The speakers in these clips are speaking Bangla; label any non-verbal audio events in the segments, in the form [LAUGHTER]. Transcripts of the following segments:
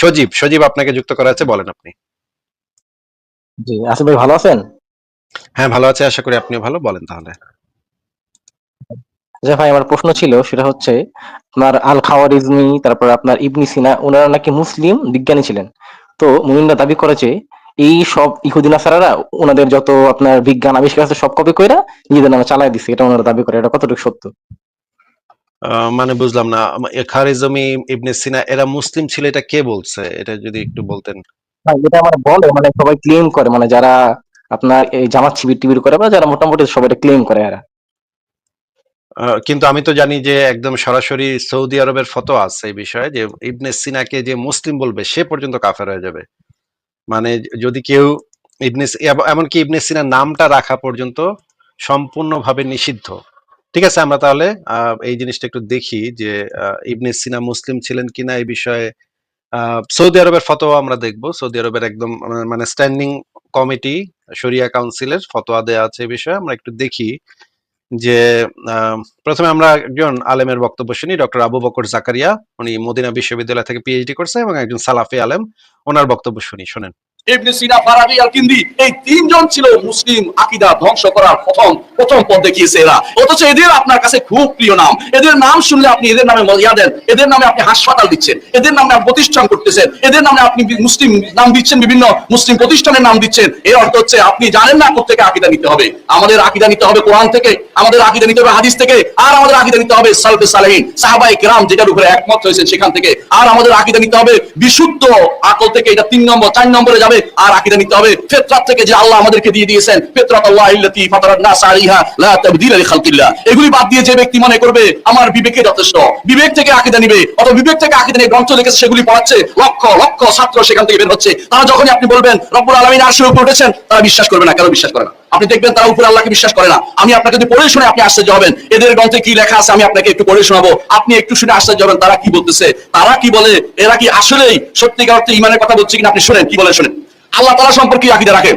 সজীব সজীব আপনাকে যুক্ত করা আছে বলেন আপনি। জি আসিফ ভাই ভালো আছেন? হ্যাঁ ভালো আছে আশা করি আপনিও ভালো বলেন তাহলে। যে ভাই আমার প্রশ্ন ছিল সেটা হচ্ছে আপনার আল খাওয়ারিজমি তারপর আপনার ইবনি সিনা ওনারা নাকি মুসলিম বিজ্ঞানী ছিলেন। তো মুমিনরা দাবি করেছে এই সব ইহুদি নাসারারা ওনাদের যত আপনার বিজ্ঞান আবিষ্কার আছে সব কপি কইরা নিজেদের নামে চালায় দিছে এটা ওনারা দাবি করে এটা কতটুকু সত্য? মানে বুঝলাম না। খারিজমি ইবনে সিনা এরা মুসলিম ছিল এটা কে বলছে? এটা যদি একটু বলতেন। এটা মানে বলে মানে সবাই ক্লেম করে মানে যারা আপনার এই জামাত শিবির টিবির করে বা যারা মোটামুটি সবাই ক্লেম করে এরা। কিন্তু আমি তো জানি যে একদম সরাসরি সৌদি আরবের ফটো আছে এই বিষয়ে যে ইবনে সিনাকে যে মুসলিম বলবে সে পর্যন্ত কাফের হয়ে যাবে। মানে যদি কেউ ইবনে এমনকি ইবনে সিনার নামটা রাখা পর্যন্ত সম্পূর্ণভাবে নিষিদ্ধ। ঠিক আছে, আমরা তাহলে এই জিনিসটা একটু দেখি যে ইবনে সিনা মুসলিম ছিলেন কিনা এই বিষয়ে। সৌদি আরবের ফতোয়া আমরা দেখব। সৌদি আরবের একদম মানে স্ট্যান্ডিং কমিটি, শরিয়া কাউন্সিলের ফতোয়া দেওয়া আছে এই বিষয়ে। আমরা একটু দেখি যে প্রথমে আমরা একজন আলেমের বক্তব্য শুনি, ডক্টর আবু বকর জাকারিয়া। উনি মদিনা বিশ্ববিদ্যালয় থেকে পিএইচডি করছে এবং একজন সালাফি আলেম। ওনার বক্তব্য শুনি, শোনেন। ইবনে সিনা, ফারাবি আল কিন্দি এই তিনজন ছিল মুসলিম ধ্বংস করার প্রথম প্রথম পথ দেখিয়েছে এরা। অথচ এদের আপনার কাছে খুব প্রিয় নাম। এদের নাম শুনলে আপনি এদের নামে মজা দেন, এদের নামে আপনি হাসপাতাল দিচ্ছেন, এদের নামে আপনি প্রতিষ্ঠান করতেছেন, এদের নামে আপনি মুসলিম নাম দিচ্ছেন, বিভিন্ন মুসলিম প্রতিষ্ঠানের নাম দিচ্ছেন। এর অর্থ হচ্ছে আপনি জানেন না কোথেকে আকিদা নিতে হবে। আমাদের আকিদা নিতে হবে কোরআন থেকে, আমাদের আকিদা নিতে হবে হাদিস থেকে। আর আমাদের আকিদা নিতে হবে সালফে সালেহিন। সাহাবাই কেরাম যেটার উপরে একমত হয়েছেন সেখান থেকে। আর আমাদের আকিদা নিতে হবে বিশুদ্ধ আকল থেকে, এটা তিন নম্বর, চার নম্বরে যাবে। আর আকিদা নিতে হবে ফেতরাত থেকে, যে আল্লাহ আমাদেরকে দিয়ে দিয়েছেন। ফেতরাত আল্লাহ ইল্লাতি ফাতারান নাস আলাইহা লা তাবদীলা লিখালকিল্লাহ। এগুলি বাদ দিয়ে যে ব্যক্তি মনে করবে, আমার বিবেকে যথেষ্ট। বিবেক থেকে আকিদা নিবে, অথবা বিবেক থেকে আকিদা নিয়ে গ্রন্থ লিখেছে, সেগুলি পড়াচ্ছে, লক্ষ লক্ষ ছাত্র সেখান থেকে বের হচ্ছে। তারা যখনই আপনি বলবেন, রব্বুল আলামিন আরশের উপর উঠেছেন, তারা বিশ্বাস করবে না, কেন বিশ্বাস করে না? আপনি দেখবেন তারা উপরে আল্লাহকে বিশ্বাস করে না। আমি আপনাকে যদি পড়ে শুনে আপনি আশ্চর্য হবেন। এদের গ্রন্থে কি লেখা আছে আমি আপনাকে একটু পড়ে শোনাবো। আপনি একটু শুনে আশ্চর্য হবেন তারা কি বলতেছে। তারা কি বলে? এরা কি আসলেই সত্যিকার অর্থে ইমানের কথা বলছে কিনা আপনি শুনেন, কি বলে শুনেন? আল্লাহ তাআলা সম্পর্কে আকিদা রাখে।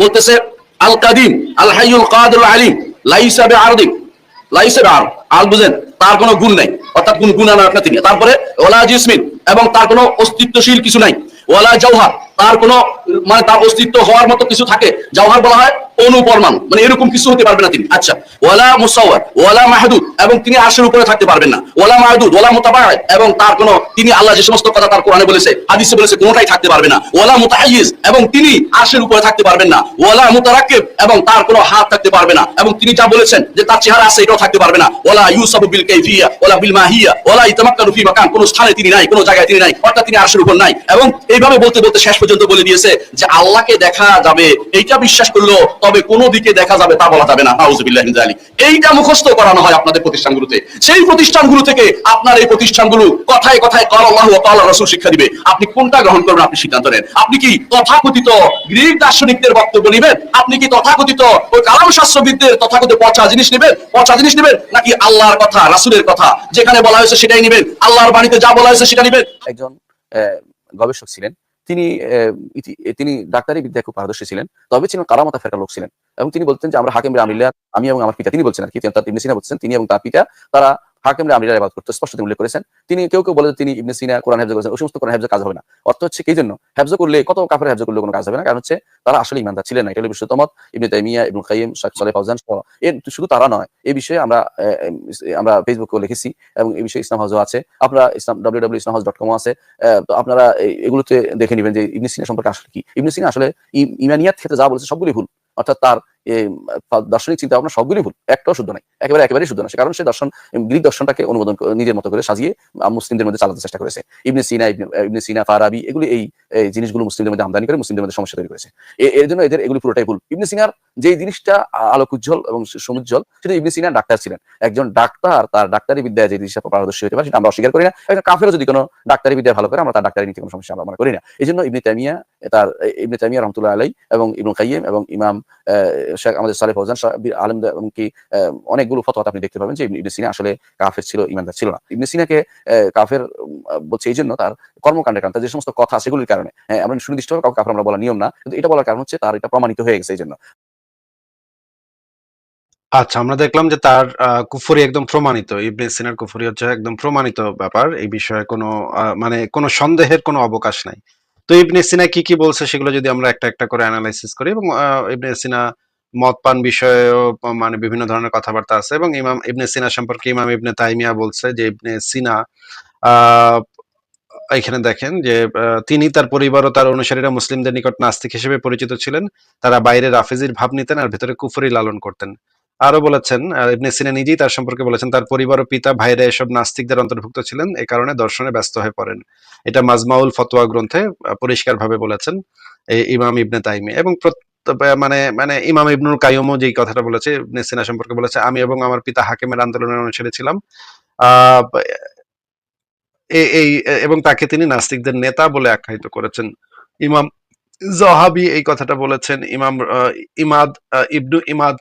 বলতেছে আল কাদিম আল হাইয়ুল কাদিরুল আলিম, লাইসা বিআরদিন লাইসা বিআর, আল বুঝেন, তার কোনো গুণ নাই। অর্থাৎ কোন গুণ আনার তিনি। তারপরে ওলা জিসমিন, এবং তার কোনো অস্তিত্বশীল কিছু নাই। ওয়ালা জওহার তার কোনো মানে তার অস্তিত্ব হওয়ার মতো কিছু থাকে, জওহার বলা হয় অনুপরমাণু। মানে এরকম কিছু হতে পারবে না তিনি। আচ্ছা ওয়ালা মুসাওয়ার, ওয়ালা মাহদুদ, এবং তিনি আরশের উপরে থাকতে পারবেন না। ওয়ালা মাহদুদ, ওয়ালা মুতাবাআদ এবং তার কোনো, তিনি আল্লাহ যে সমস্ত কথা তার কোরআনে বলেছে, হাদিসে বলেছে, কোনোটাই থাকতে পারবে না। ওয়ালা মুতাহাইয়িজ এবং তিনি আরশের উপরে থাকতে পারবেন না। ওয়ালা মুতারাক্কিব, এবং তার কোনো হাত থাকতে পারবে না। এবং তিনি যা বলেছেন, যে তার চেহারা আছে, এটাও থাকতে পারবে না। ওয়ালা ইউসাবু বিল কাইফিয়া, ওয়ালা বিল মাহিয়া, ওয়ালা ইতামাক্কানু ফি মাকান কোনো স্থানে তিনি নাই, কোনো জায়গায় তিনি নাই, অর্থাৎ তিনি আরশের উপর নাই। এবং এইভাবে বলতে বলতে শেষ পর্যন্ত বলে দিয়েছে যে আল্লাহকে দেখা যাবে, এইটা বিশ্বাস করল, তবে কোন দিকে দেখা যাবে তা বলা যাবে না। নাউজুবিল্লাহ যালিক। এইটা মুখস্থ করানো হয় আপনাদের প্রতিষ্ঠানগুলোতে। সেই প্রতিষ্ঠানগুলো থেকে আপনার এই প্রতিষ্ঠানগুলো কথায় কথায় কাল আল্লাহ কাল রাসূল শিক্ষা দিবে। আপনি কোনটা গ্রহণ করবেন, আপনি সিদ্ধান্ত নেন। আপনি কি তথাকথিত গ্রিক দার্শনিকদের বক্তব্য নেবেন? আপনি কি তথাকথিত ওই কালাম শাস্ত্রবিদদের তথাকথিত পচা জিনিস নেবেন? পচা জিনিস নেবেন? নাকি আল্লাহর কথা, রাসূলের কথা? যেখানে বলা হয়েছে সেটাই নেবেন? আল্লাহর বাণীতে যা বলা হয়েছে সেটা নেবেন? একজন গবেষক ছিলেন। তিনি তিনি ডাক্তারি বিদ্যায় খুব পারদর্শী ছিলেন, তবে ছিলেন কারামাতা ফেরকার লোক ছিলেন। এবং তিনি বলতেন যে, আমরা হাকিম আমিল্লা আমি এবং আমার পিতা। তিনি বলছেন আর কি তার বলছেন তিনি এবং তার পিতা, তারা হাকিম আমিল্লার ইবাদত করতে স্পষ্ট উল্লেখ করেছেন। তিনি কেউ কেউ বলে তিনি ইবনে সিনা, কোরআন হেফজ করেছেন, ওই সমস্ত কোরআন হেফজের কাজ হবে না। অর্থ হচ্ছে কি জন্য, হেফজ করলে, কত কাফের হেফজ করলে কোনো কাজ হবে না। কারণ হচ্ছে, তারা আসলে ইমানদার ছিলেন না। এটা হলো বিশ্বতমত। Ibn Taymiyyah Ibnul Qayyim Sheikh Saleh Fawzan সহ। এর শুধু তারা নয় এই বিষয়ে আমরা আমরা ফেসবুকে লিখেছি এবং এই বিষয়ে ইসলাম হাউসও আছে। আপনারা Islam W Islam house dot com আছে তো আপনারা এগুলোতে দেখে নেবেন যে ইবনে সিনা সম্পর্কে আসলে কি। ইবনে সিনা আসলে ইমানিয়াত ক্ষেত্রে যা বলেছে সবগুলি ভুল। অর্থাৎ তার দার্শনিক চিন্তা ভাবনা সবগুলি ভুল। একটাও শুদ্ধ নাই। একেবারে, একেবারেই শুদ্ধ না। কারণ সে দর্শন, গ্রিক দর্শনটাকে অনুমোদন নিজের মতো করে সাজিয়ে মুসলিমদের মধ্যে চালাতে চেষ্টা করেছে। ইবনে সিনা ইবনে সিনা, ফারাবি, এগুলি এই জিনিসগুলো মুসলিমদের মধ্যে আমদানি করে, মুসলিমদের মধ্যে সমস্যা তৈরি করেছে। এর জন্য এদের এগুলি পুরোটাই ভুল। ইবনে সিনার যে জিনিসটা আলোক উজ্জ্বল এবং সমুজ্জ্বল, সেটা ইবনে সিনা ডাক্তার ছিলেন। একজন ডাক্তার, তার ডাক্তারি বিদ্যায় যে জিনিসটা পারদর্শী হতে পারে, সেটা আমরা অস্বীকার করি না। একজন কাফেরও যদি কোনো ডাক্তারি বিদ্যা ভালো করে, আমরা তার ডাক্তারি নীতি কোনো সমস্যা আমরা করি না। এই জন্য ইবনে তামিয়া তার ইবনে তামিয়া রহমতুল্লাহ আলাই এবং ইবনুল কাইয়িম এবং ইমাম শেখ আমাদের সালেহ ফৌজান আলম এবং কি আহ, অনেকগুলো ফতোয়াতে আপনি দেখতে পাবেন যে ইবনে সিনা আসলে কাফের ছিল ইমানদার ছিল না। ইবনে সিনাকে কাফের বলছে এই জন্য তার কর্মকাণ্ডের তার যে সমস্ত কথা সেগুলির কারণে হ্যাঁ আমরা কাউকে কাফের আমরা বলা নিয়ম না কিন্তু এটা বলার কারণ হচ্ছে তার এটা প্রমাণিত হয়ে গেছে এই জন্য। আচ্ছা আমরা দেখলাম যে তার কুফরি একদম প্রমাণিত ইবনে সিনার কুফরি হচ্ছে একদম প্রমাণিত ব্যাপার এই বিষয়ে কোনো মানে কোনো সন্দেহের কোনো অবকাশ নাই। তো ইবনে সিনা কি কি বলছে সেগুলো যদি আমরা একটা একটা করে অ্যানালাইসিস করি এবং ইবনে সিনা মদ পান বিষয়েও মানে বিভিন্ন ধরনের কথাবার্তা আছে এবং ইমাম, ইবনে সিনা সম্পর্কে ইমাম ইবনে তাইমিয়া বলছে যে ইবনে সিনা এখানে দেখেন যে তিনি তার পরিবার ও তার অনুসারীরা মুসলিমদের নিকট নাস্তিক হিসেবে পরিচিত ছিলেন। তারা বাইরে রাফেজির ভাব নিতেন আর ভেতরে কুফরি লালন করতেন। আরও বলেছেন ইবনে সিনা নিজেই তার সম্পর্কে বলেছেন, তার পরিবার ও পিতা, ভাইরা এসব নাস্তিকদের অন্তর্ভুক্ত ছিলেন, এ কারণে দর্শনে ব্যস্ত হয়ে পড়েন। এটা মাজমাউল ফতোয়া গ্রন্থে পরিষ্কার ভাবে বলেছেন ইমাম ইবনে তাইমি। এবং মানে মানে ইমাম ইবনুল কাইয়ুমও যেই কথাটা বলেছে, ইবনে সিনা সম্পর্কে বলেছে, আমি এবং আমার পিতা হাকিমের আন্দোলনের অনুসারী ছিলাম। এই, এবং তাকে তিনি নাস্তিকদের নেতা বলে আখ্যায়িত করেছেন। ইমাম জহাবি এই কথাটা বলেছেন, ইমাম ইমাদ ইবনু ইমাদ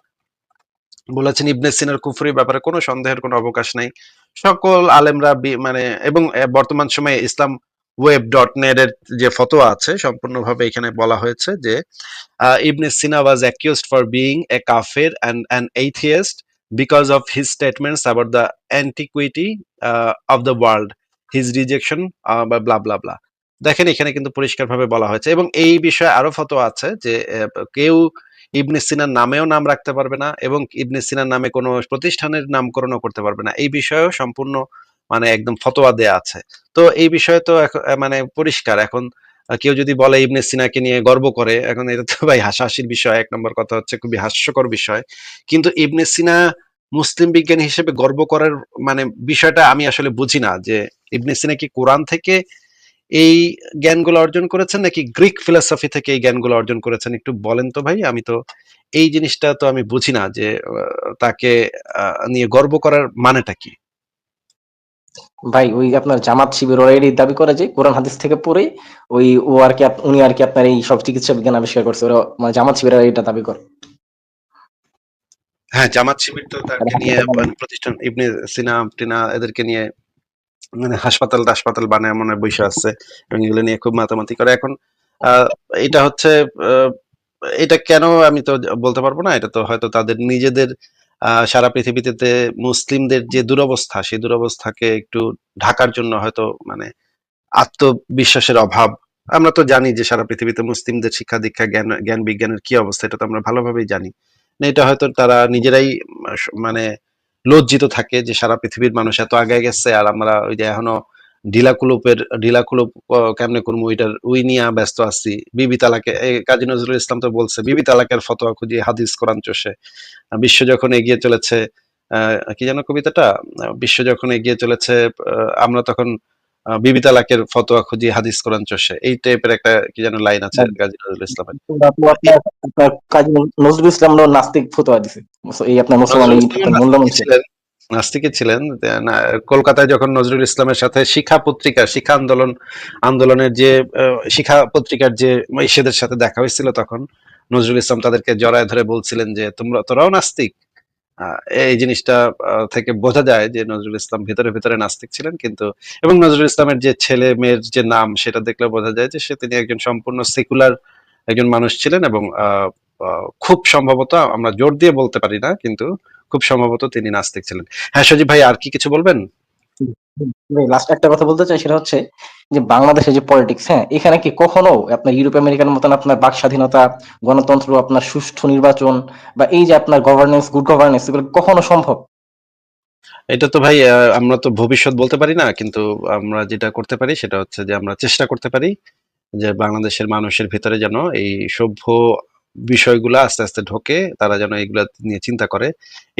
বলেছেন ইবনে সিনার কুফরি ব্যাপারে কোনো সন্দেহের কোনো অবকাশ নাই সকল আলেমরা মানে এবং বর্তমান সময়ে ইসলাম ওয়েব ডট নেট এর যে ফতোয়া আছে সম্পূর্ণভাবে এখানে বলা হয়েছে যে uh, Ibn Sina was for for a kafir kafir an of his statements about the antiquity uh, of the world, his rejection, uh, বা blah blah blah. দেখেন এখানে কিন্তু পরিষ্কারভাবে বলা হয়েছে এবং এই বিষয়ে আরও ফতোয়া আছে যে কেউ ইবনে সিনার নামেও নাম রাখতে পারবে না এবং ইবনে সিনার নামে কোনো প্রতিষ্ঠানের নামকরণও করতে পারবে না। এই বিষয়েও সম্পূর্ণ মানে একদম ফতোয়া দেয়া আছে। তো এই বিষয়ে তো মানে পরিষ্কার। এখন কেউ যদি বলে ইবনে সিনাকে নিয়ে গর্ব করে, এখন এটা তো ভাই হাসাহাসির বিষয়। এক নম্বর কথা হচ্ছে খুবই হাস্যকর বিষয়। কিন্তু ইবনে সিনা মুসলিম বিজ্ঞানী হিসেবে গর্ব করার মানে বিষয়টা আমি আসলে বুঝি না যে ইবনে সিনা কি কোরআন থেকে এই জ্ঞানগুলো অর্জন করেছেন? নাকি গ্রিক ফিলসফি থেকে এই জ্ঞানগুলো অর্জন করেছেন? একটু বলেন তো ভাই আমি তো এই জিনিসটা তো আমি বুঝি না যে তাকে নিয়ে গর্ব করার মানেটা কি? ভাই ওই আপনার জামাত শিবির ওরা এরই দাবি করে যে কোরআন হাদিস থেকে পড়ে ওই ও আর কি উনি আর কি আপনার এই সব চিকিৎসা বিজ্ঞান আবিষ্কার করছে। ওরা মানে জামাত শিবির এটা দাবি করে। হ্যাঁ জামাত শিবির তো তাকে নিয়ে মানে প্রতিষ্ঠান ইবনে সিনা টিনা এদেরকে নিয়ে মানে হাসপাতাল হাসপাতাল বানায় মনে বসে আছে এবং এগুলো নিয়ে খুব মাতামাতি করে। এখন এটা হচ্ছে এটা কেন আমি তো বলতে পারব না এটা তো হয়তো তাদের নিজেদের সারা পৃথিবীতে মুসলিমদের যে দুরবস্থা সেই দুরবস্থাকে একটু ঢাকার জন্য হয়তো মানে আত্মবিশ্বাসের অভাব। আমরা তো জানি যে সারা পৃথিবীতে মুসলিমদের শিক্ষা দীক্ষা জ্ঞান জ্ঞান বিজ্ঞানের কি অবস্থা এটা তো আমরা ভালোভাবেই জানি। না, এটা হয়তো তারা নিজেরাই মানে লজ্জিত থাকে যে সারা পৃথিবীর মানুষ এত আগে গেছে আর আমরা ওই যে এখনও ঢিলাকুলুপের ঢিলাকুলুপ আহ, কেমনে করব ওইটার ওই নিয়ে ব্যস্ত আছি। বিবি তালাকে কাজী নজরুল ইসলাম তো বলছে বিবি তালাকের ফতোয়া খুঁজিয়ে হাদিস কোরআন চষে। বিশ্ব যখন এগিয়ে চলেছে কি যেন কবিতাটা? বিশ্ব যখন এগিয়ে চলেছে আমরা তখন বিবি তালাকের ফতোয়া খুঁজি হাদিস কোরআন চষে। এই টাইপের একটা কি যেন লাইন আছে কাজী নজরুল ইসলামের কাজী নজরুল ইসলাম নাস্তিক ফতোয়া দিছে। এই আপনার মুসলমান নাস্তিকই ছিলেন কলকাতায় যখন নজরুল ইসলামের সাথে শিক্ষা পত্রিকা শিক্ষা আন্দোলন আন্দোলনের যে শিক্ষা পত্রিকার যে ইসেদের সাথে দেখা হয়েছিল তখন নজরুল ইসলাম তাদেরকে জড়ায় ধরে বলছিলেন যে তোমরা তোরাও নাস্তিক এই জিনিসটা থেকে বোঝা যায় যে নজরুল ইসলাম ভিতরে ভিতরে নাস্তিক ছিলেন কিন্তু, এবং নজরুল ইসলামের যে ছেলে মেয়ের যে নাম, সেটা দেখলে বোঝা যায় যে সে তিনি একজন সম্পূর্ণ সেকুলার একজন মানুষ ছিলেন এবং খুব সম্ভবত আমরা জোর দিয়ে বলতে পারি না, কিন্তু খুব সম্ভবত তিনি নাস্তিক ছিলেন। হ্যাঁ সজীব ভাই, আর কি কিছু বলবেন? লাস্ট একটা কথা বলতে চাই, সেটা হচ্ছে যে বাংলাদেশে যে পলিটিক্স হ্যাঁ এখানে কি কখনো আপনার ইউরোপ মতন আপনার বাক স্বাধীনতা, গণতন্ত্র, আপনার সুষ্ঠু নির্বাচন বা এই যে আপনার গভর্নেন্স গুড গভর্নেন্স এগুলো কখনো সম্ভব? এটা তো ভাই আমরা তো ভবিষ্যৎ বলতে পারি না, কিন্তু আমরা যেটা করতে পারি সেটা হচ্ছে যে আমরা চেষ্টা করতে পারি যে বাংলাদেশের মানুষের ভিতরে যেন এই সভ্য বিষয়গুলো আস্তে আস্তে ঢোকে, তারা যেন এগুলা নিয়ে চিন্তা করে,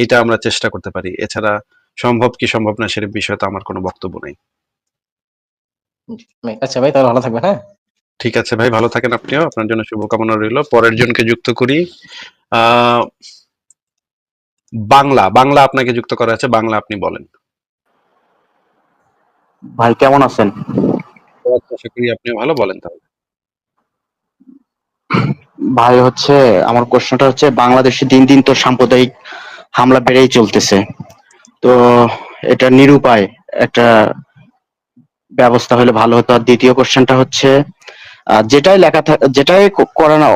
এটা আমরা চেষ্টা করতে পারি। এছাড়া সম্ভব কি সম্ভব না সেটা বিষয়ে তো আমার কোনো বক্তব্য নেই। আচ্ছা ভাই তাহলে ভালো থাকবেন হ্যাঁ? ঠিক আছে ভাই ভালো থাকেন আপনিও। আপনার জন্য শুভকামনা রইল। পরের জনকে যুক্ত করি। আহ বাংলা বাংলা আপনাকে যুক্ত করা আছে বাংলা আপনি বলেন। ভাই কেমন আছেন? আশা করি আপনি ভালো বলেন তাহলে। ভাই হচ্ছে আমার প্রশ্নটা হচ্ছে বাংলাদেশে দিন দিন তো সাম্প্রদায়িক হামলা বেড়েই চলতেছে। তো এটা নিরুপায় একটা ব্যবস্থা হলে ভালো হতো। আর দ্বিতীয় কোশ্চেনটা হচ্ছে যেটাই লেখা যেটাই করানো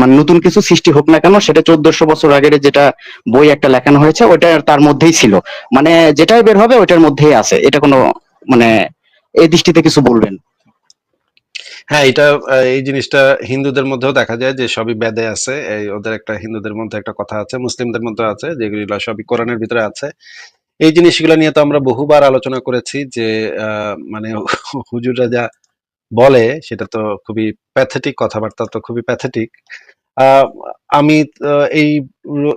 মানে নতুন কিছু সৃষ্টি হোক না কেন, সেটা চোদ্দশো বছর আগের যেটা বই একটা লেখানো হয়েছে ওটা তার মধ্যেই ছিল। মানে যেটাই বের হবে ওটার মধ্যেই আছে। এটা কোনো মানে এই দৃষ্টিতে কিছু বলবেন? হ্যাঁ এটা এই জিনিসটা হিন্দুদের মধ্যেও দেখা যায় যে সবই বেদে আছে। এই ওদের একটা হিন্দুদের মধ্যে একটা কথা আছে, মুসলিমদের মধ্যে আছে, যেগুলো সবই কোরআনের ভিতরে আছে। এই জিনিসগুলো নিয়ে তো আমরা বহুবার আলোচনা করেছি যে মানে [LAUGHS] হুজুররা যা বলে সেটা তো খুবই প্যাথেটিক কথাবার্তা, তো খুবই প্যাথেটিক আমি এই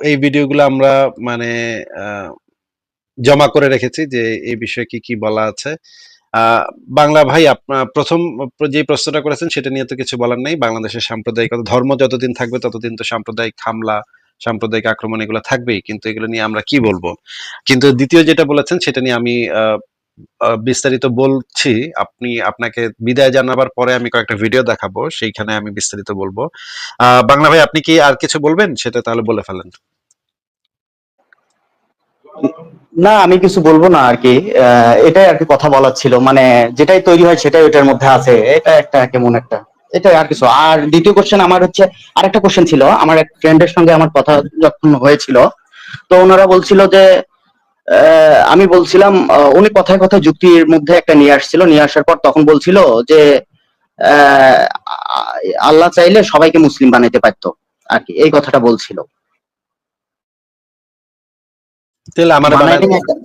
এই ভিডিওগুলো আমরা মানে জমা করে রেখেছি যে এই বিষয়ে কি কি বলা আছে। বাংলা ভাই আপনার প্রথম যে প্রশ্নটা করেছেন সেটা নিয়ে তো কিছু বলার নেই। বাংলাদেশের সাম্প্রদায়িক ধর্ম যতদিন থাকবে ততদিন তো সাম্প্রদায়িক হামলা সাম্প্রদায়িক আক্রমণ এগুলো থাকবেই, কিন্তু এগুলো নিয়ে আমরা কি বলব? কিন্তু দ্বিতীয় যেটা বলেছেন, সেটা নিয়ে আমি বিস্তারিত বলছি। আপনি, আপনাকে বিদায় জানাবার পরে আমি কয়েকটা ভিডিও দেখাবো, সেইখানে আমি বিস্তারিত বলব। বাংলা ভাই, আপনি কি আর কিছু বলবেন? সেটা তাহলে বলে ফেলেন। না, আমি কিছু বলব না আর কি। এটাই আর কি কথা বলার ছিল। মানে যেটাই তৈরি হয়, সেটাই ওটার মধ্যে আছে। এটা একটা কেমন একটা? এটাই আর কিছু। আর দ্বিতীয় কোশ্চেন আমার হচ্ছে আরেকটা কোশ্চেন ছিল আমার এক ফ্রেন্ডের সঙ্গে আমার কথা যখন হয়েছিল তো ওনারা বলছিল যে আমি বলছিলাম উনি কথায় কথায় যুক্তির মধ্যে একটা নিয়ে আসছিল নিয়ে আসার পর তখন বলছিল যে আল্লাহ চাইলে সবাইকে মুসলিম বানাইতে পারতো আর কি এই কথাটা বলছিল। একটা-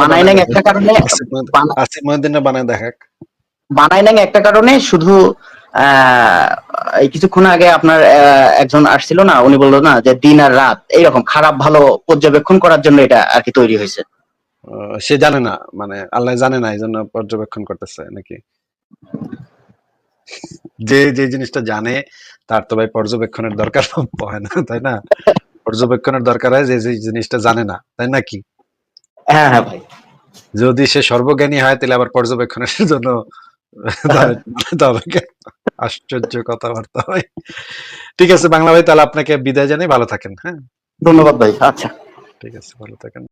বানাই নাই একটা কারণে বানায় একটা কারণে শুধু এই কিছুক্ষণ আগে আপনার একজন আসছিল না উনি বলল না যে দিন আর রাত এইরকম খারাপ ভালো পর্যবেক্ষণ করার জন্য এটা আর কি তৈরি হয়েছে। সে জানে না মানে আল্লাহ জানে না এই জন্য পর্যবেক্ষণ করতেছে নাকি? যে যে জিনিসটা জানে তার তো ভাই পর্যবেক্ষণের দরকার হয় না তাই না? পর্যবেক্ষণের দরকার হয় যে যে জিনিসটা জানে না তাই নাকি হ্যাঁ হ্যাঁ ভাই। যদি সে সর্বজ্ঞানী হয় তাহলে আবার পর্যবেক্ষণের জন্য? [LAUGHS] আশ্চর্য কথাবার্তা হয় ঠিক আছে বাংলা ভাই তাহলে আপনাকে বিদায় জানাই ভালো থাকেন হ্যাঁ? ধন্যবাদ ভাই আচ্ছা। ঠিক আছে ভালো থাকেন।